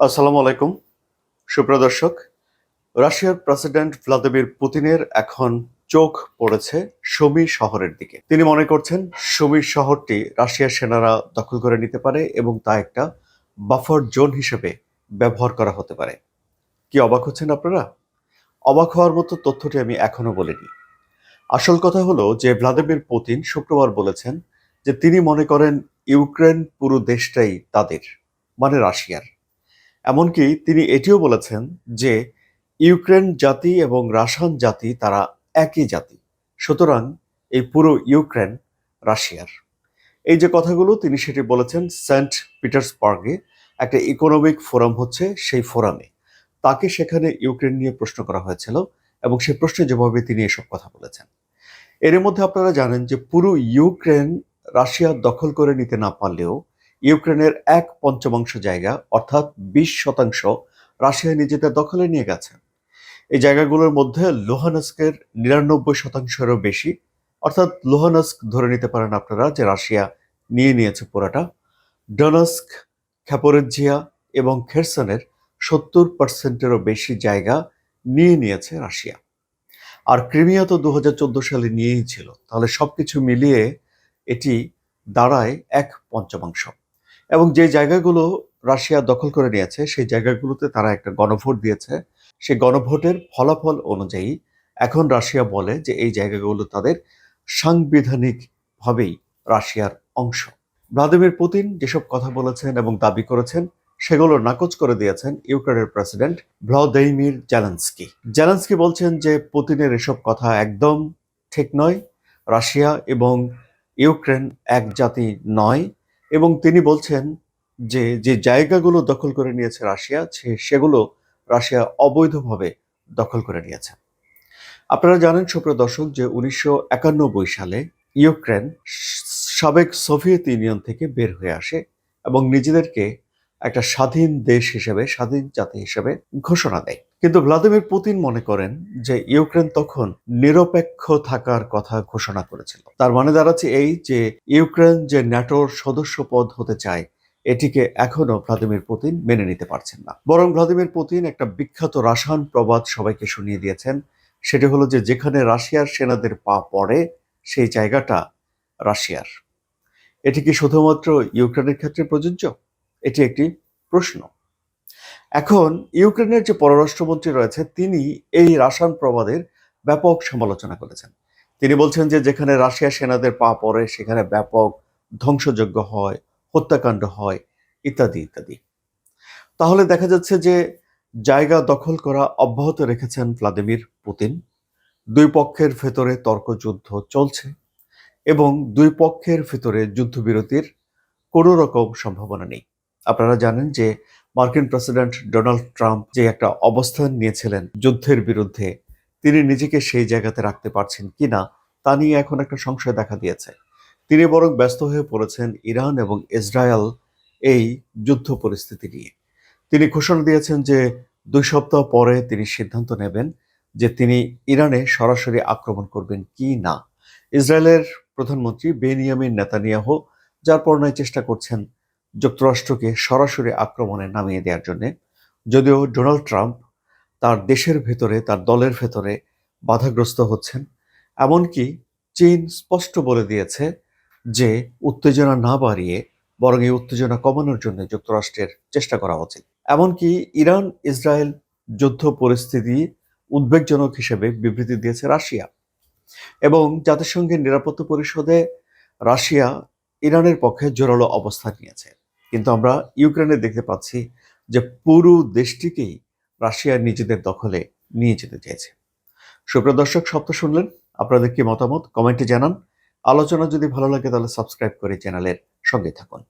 আসসালামু আলাইকুম। সুপ্রদর্শক রাশিয়ার প্রেসিডেন্ট ভ্লাদিমির পুতিনের এখন চোখ পড়েছে সমী শহরের দিকে। তিনি মনে করছেন সমী শহরটি রাশিয়ার সেনারা দখল করে নিতে পারে এবং তা একটা বাফার জোন হিসেবে ব্যবহার করা হতে পারে। কি অবাক হচ্ছেন আপনারা? অবাক হওয়ার মতো তথ্যটি আমি এখনও বলিনি। আসল কথা হলো যে ভ্লাদিমির পুতিন শুক্রবার বলেছেন যে তিনি মনে করেন ইউক্রেন পুরো দেশটাই তাদের মানে রাশিয়ার। এমনকি তিনি এটিও বলেছেন যে ইউক্রেন জাতি এবং রাশান জাতি তারা একই জাতি। সুতরাং এই পুরো ইউক্রেন রাশিয়ার। এই যে কথাগুলো, তিনি সেটি বলেছেন সেন্ট পিটার্সবার্গে, একটা ইকোনমিক ফোরাম হচ্ছে সেই ফোরামে। তাকে সেখানে ইউক্রেন নিয়ে প্রশ্ন করা হয়েছিল এবং সেই প্রশ্নের জবাবে তিনি এসব কথা বলেছেন। এর মধ্যে আপনারা জানেন যে পুরো ইউক্রেন রাশিয়া দখল করে নিতে না পারলেও ইউক্রেনের এক পঞ্চমাংশ জায়গা, অর্থাৎ বিশ শতাংশ রাশিয়া নিজেদের দখলে নিয়ে গেছে। এই জায়গাগুলোর মধ্যে লোহানস্কের নিরানব্বই শতাংশেরও বেশি, অর্থাৎ লোহানস্ক ধরে নিতে পারেন আপনারা যে রাশিয়া নিয়ে নিয়েছে পুরাটা। ডনস্ক খ্যাপোরেজিয়া এবং খেরসনের সত্তর পার্সেন্টেরও বেশি জায়গা নিয়ে নিয়েছে রাশিয়া। আর ক্রিমিয়া তো দু হাজার চোদ্দ সালে নিয়েই ছিল, তাহলে সবকিছু মিলিয়ে এটি দাঁড়ায় এক পঞ্চমাংশ। এবং যে জায়গাগুলো রাশিয়া দখল করে নিয়েছে, সেই জায়গাগুলোতে তারা একটা গণভোট দিয়েছে। সেই গণভোটের ফলাফল অনুযায়ী এখন রাশিয়া বলে যে এই জায়গাগুলো তাদের সাংবিধানিকভাবেই রাশিয়ার অংশ। ভ্লাদিমির পুতিন যেসব কথা বলেছেন এবং দাবি করেছেন, সেগুলো নাকচ করে দিয়েছেন ইউক্রেনের প্রেসিডেন্ট ভ্লাদিমির জেলেন্সকি। জেলেন্সকি বলছেন যে পুতিনের এসব কথা একদম ঠিক নয়। রাশিয়া এবং ইউক্রেন এক জাতি নয়। এবং তিনি বলছেন যে যে জায়গাগুলো দখল করে নিয়েছে রাশিয়া, সে- সেগুলো রাশিয়া অবৈধভাবে দখল করে নিয়েছে। আপনারা জানেন, সুপ্রিয় দর্শক, যে উনিশশো একানব্বই সালে ইউক্রেন সাবেক সোভিয়েত ইউনিয়ন থেকে বের হয়ে আসে এবং নিজেদেরকে একটা স্বাধীন দেশ হিসেবে, স্বাধীন জাতি হিসেবে ঘোষণা দেয়। কিন্তু ভ্লাদিমির পুতিন মনে করেন যে ইউক্রেন তখন নিরপেক্ষ থাকার কথা ঘোষণা করেছিল। তার মানে দাঁড়াচ্ছে এই যে ইউক্রেন যে ন্যাটোর সদস্য পদ হতে চায়, এটিকে এখনও ভ্লাদিমির পুতিন মেনে নিতে পারছেন না। বরং ভ্লাদিমির পুতিন একটা বিখ্যাত রাসায়ন প্রবাদ সবাইকে শুনিয়ে দিয়েছেন। সেটি হলো যে যেখানে রাশিয়ার সেনাদের পা পড়ে, সেই জায়গাটা রাশিয়ার। এটি কি শুধুমাত্র ইউক্রেনের ক্ষেত্রে প্রযোজ্য? এটি একটি প্রশ্ন। এখন ইউক্রেনের যে পররাষ্ট্রমন্ত্রী রয়েছে, তিনি এই রাসায়ন প্রবাদের ব্যাপক সমালোচনা করেছেন। তিনি বলছেন যে, যেখানে রাশিয়া সেনাদের পা পড়ে, সেখানে ব্যাপক ধ্বংসযজ্ঞ হয়, হত্যাকাণ্ড হয়, ইত্যাদি ইত্যাদি। তাহলে দেখা যাচ্ছে যে, জায়গা দখল করা অব্যাহত রেখেছেন ভ্লাদিমির পুতিন। দুই পক্ষের ভেতরে তর্কযুদ্ধ চলছে এবং দুই পক্ষের ভেতরে যুদ্ধবিরতির কোনো রকম সম্ভাবনা নেই। আপনারা জানেন যে মার্কিন প্রেসিডেন্ট ডোনাল্ড ট্রাম্প যে একটা অবস্থান নিয়েছিলেন যুদ্ধের বিরুদ্ধে, তিনি নিজেকে সেই জায়গাতে রাখতে পারছেন কিনা তা নিয়ে এখন একটা সংশয় দেখা দিয়েছে। তিনি বরং ব্যস্ত হয়ে পড়েছেন ইরান এবং ইসরায়েল এই যুদ্ধ পরিস্থিতি নিয়ে। তিনি ঘোষণা দিয়েছেন যে দুই সপ্তাহ পরে তিনি সিদ্ধান্ত নেবেন যে তিনি ইরানে সরাসরি আক্রমণ করবেন কি না। ইসরায়েলের প্রধানমন্ত্রী বেনিয়ামিন নেতানিয়াহ যার পরনায় চেষ্টা করছেন যুক্তরাষ্ট্রকে সরাসরি আক্রমণে নামিয়ে দেওয়ার জন্য, যদিও ডোনাল্ড ট্রাম্প তার দেশের ভেতরে, তার দলের ভেতরে বাধাগ্রস্ত হচ্ছেন, এমনকি চীন স্পষ্ট বলে দিয়েছে যে উত্তেজনা না বাড়িয়ে বরং এই উত্তেজনা কমানোর জন্য যুক্তরাষ্ট্রের চেষ্টা করা উচিত। এমনকি ইরান, ইসরায়েল যুদ্ধ পরিস্থিতি উদ্বেগজনক হিসেবে বিবৃতি দিয়েছে রাশিয়া। এবং জাতিসংঘের নিরাপত্তা পরিষদে রাশিয়া ইরানের পক্ষে জোরালো অবস্থান নিয়েছে। কিন্তু আমরা ইউক্রেনে দেখতে পাচ্ছি যে পুরো দেশটিকেই রাশিয়া নিজেদের দখলে নিয়ে যেতে চাইছে সুপ্রিয় দর্শক সপ্তাহ শুনলেন? আপনাদের কি মতামত? কমেন্টে জানান। আলোচনা যদি ভালো লাগে তাহলে সাবস্ক্রাইব করে চ্যানেলের সঙ্গে থাকুন।